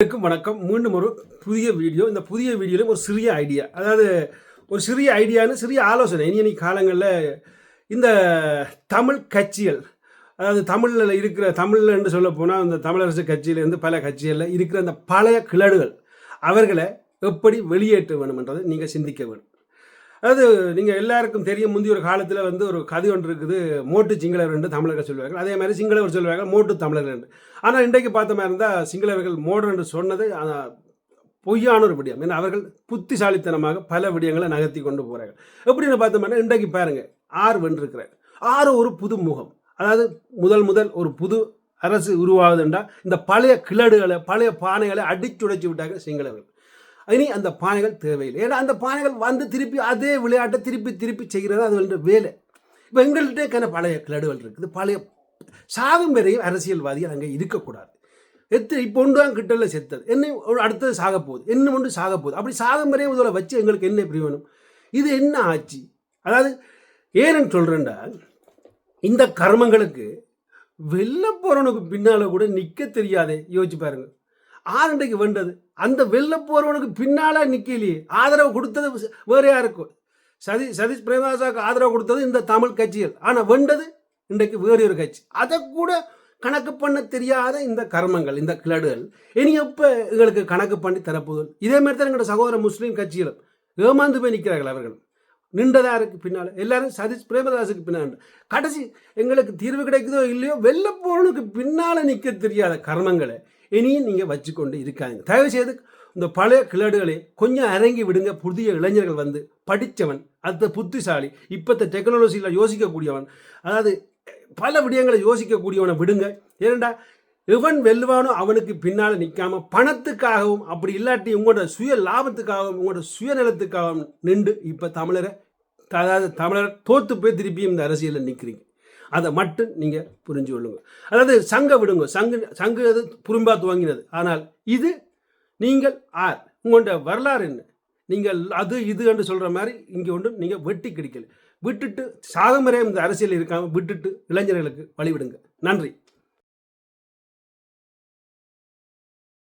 அனைவருக்கும் வணக்கம். மீண்டும் ஒரு புதிய வீடியோ. இந்த புதிய வீடியோவில் ஒரு சிறிய ஐடியா அதாவது ஒரு சிறிய ஐடியான்னு சிறிய ஆலோசனை. இனி இனி காலங்களில் இந்த தமிழ் கட்சிகள் அதாவது தமிழில் இருக்கிற தமிழில் என்று சொல்ல போனால் இந்த தமிழரசு கட்சியிலேருந்து பல கட்சிகளில் இருக்கிற அந்த பழைய கிளடுகள் அவர்களை எப்படி வெளியேற்ற வேணும்ன்றதை நீங்கள் சிந்திக்க வேண்டும். அதாவது நீங்கள் எல்லாருக்கும் தெரியும் முந்தைய ஒரு காலத்தில் வந்து ஒரு கதை ஒன்று இருக்குது மோட்டு சிங்களவர் என்று தமிழர்கள் சொல்லுவார்கள். அதே மாதிரி சிங்களவர் சொல்வார்கள் மோட்டு தமிழர்கள் என்று. ஆனால் இன்றைக்கு பார்த்த மாதிரி இருந்தால் சிங்களவர்கள் மோடர் என்று சொன்னது பொய்யான ஒரு விடயம். ஏன்னா அவர்கள் புத்திசாலித்தனமாக பல விடயங்களை நகர்த்தி கொண்டு போகிறார்கள் எப்படின்னு பார்த்தோம்னா இன்றைக்கு பாருங்கள் ஆறு வென்றிருக்கிறார். ஆறு ஒரு புது முகம். அதாவது முதல் முதல் ஒரு புது அரசு உருவாகுதுண்டா இந்த பழைய கிளடுகளை பழைய பானைகளை அடிச்சுடைச்சு விட்டாங்க சிங்களவர்கள். இனி அந்த பானைகள் தேவையில்லை. ஏன்னா அந்த பானைகள் வந்து திருப்பி அதே விளையாட்டை திருப்பி திருப்பி செய்கிறது அது வந்து வேலை. இப்போ எங்கள்கிட்ட கன பழைய கிளடுகள் இருக்குது. பழைய சாகும் வரையும் அரசியல்வாதிகள் அங்கே இருக்கக்கூடாது. எத்தனை இப்போ ஒன்று தான் கிட்டல செத்தது. என்ன ஒரு அடுத்தது சாக போகுது. என்ன ஒன்று சாக போகுது. அப்படி சாகும் வரையும் இதில் வச்சு எங்களுக்கு என்ன பிரயோஜனம் இது என்ன ஆச்சு? அதாவது ஏன்னு சொல்கிறேன்டா இந்த கர்மங்களுக்கு வெளில போகிறவனுக்கு பின்னால் கூட நிற்க தெரியாதே. யோசிச்சு பாருங்கள். ஆதண்டைக்கு வேண்டது. அந்த வெளில போகிறவனுக்கு பின்னால நிற்கலையே ஆதரவு கொடுத்தது வேறு யாருக்கும் சதி சதீஷ் பிரேமதாசாவுக்கு ஆதரவு கொடுத்தது இந்த தமிழ் கட்சிகள். ஆனால் வெண்டது இன்றைக்கு வேறு ஒரு கட்சி. அதை கூட கணக்கு பண்ண தெரியாத இந்த கர்மங்கள் இந்த கிளடுகள் இனி எப்போ எங்களுக்கு கணக்கு பண்ணி தரப்போகுது? இதே மாதிரி தான் எங்களோட சகோதர முஸ்லீம் கட்சிகளும். ஏமாந்து போய் நிற்கிறார்கள் அவர்கள். நின்றதா இருக்கு பின்னால்? எல்லாரும் சதீஷ் பிரேமதாஸுக்கு பின்னால் கடைசி எங்களுக்கு தீர்வு கிடைக்குதோ இல்லையோ வெளில போறவனுக்கு பின்னால் நிற்க தெரியாத கர்மங்களை. இனியும் நீங்கள் வச்சுக்கொண்டு இருக்காங்க தயவு செய்து இந்த பழைய கிளடுகளை கொஞ்சம் இறங்கி விடுங்க. புதிய இளைஞர்கள் வந்து படித்தவன் அடுத்த புத்திசாலி இப்போத்த டெக்னாலஜியில் யோசிக்கக்கூடியவன் அதாவது பல விடயங்களை யோசிக்கக்கூடியவனை விடுங்க. ஏனண்டா எவன் வெல்வானோ அவனுக்கு பின்னால் நிற்காம பணத்துக்காகவும் அப்படி இல்லாட்டி உங்களோட சுய லாபத்துக்காகவும் உங்களோட சுயநலத்துக்காகவும் நின்று இப்போ தமிழரை அதாவது தமிழர் தோற்று போய் திருப்பியும் இந்த அரசியலில் நிற்கிறீங்க அதை மட்டும் நீங்கள் புரிஞ்சு கொள்ளுங்க. அதாவது சங்க விடுங்க. சங்கு சங்கு அது புரிம்பா துவங்கினது. ஆனால் இது நீங்கள் ஆர். உங்களோட வரலாறு என்ன? நீங்கள் அது இது என்று சொல்கிற மாதிரி இங்கே ஒன்றும் நீங்கள் வெட்டி கிடைக்கல. விட்டுட்டு சாகமரே இந்த அரசியல் இருக்காமல் விட்டுட்டு இளைஞர்களுக்கு வழிவிடுங்க. நன்றி.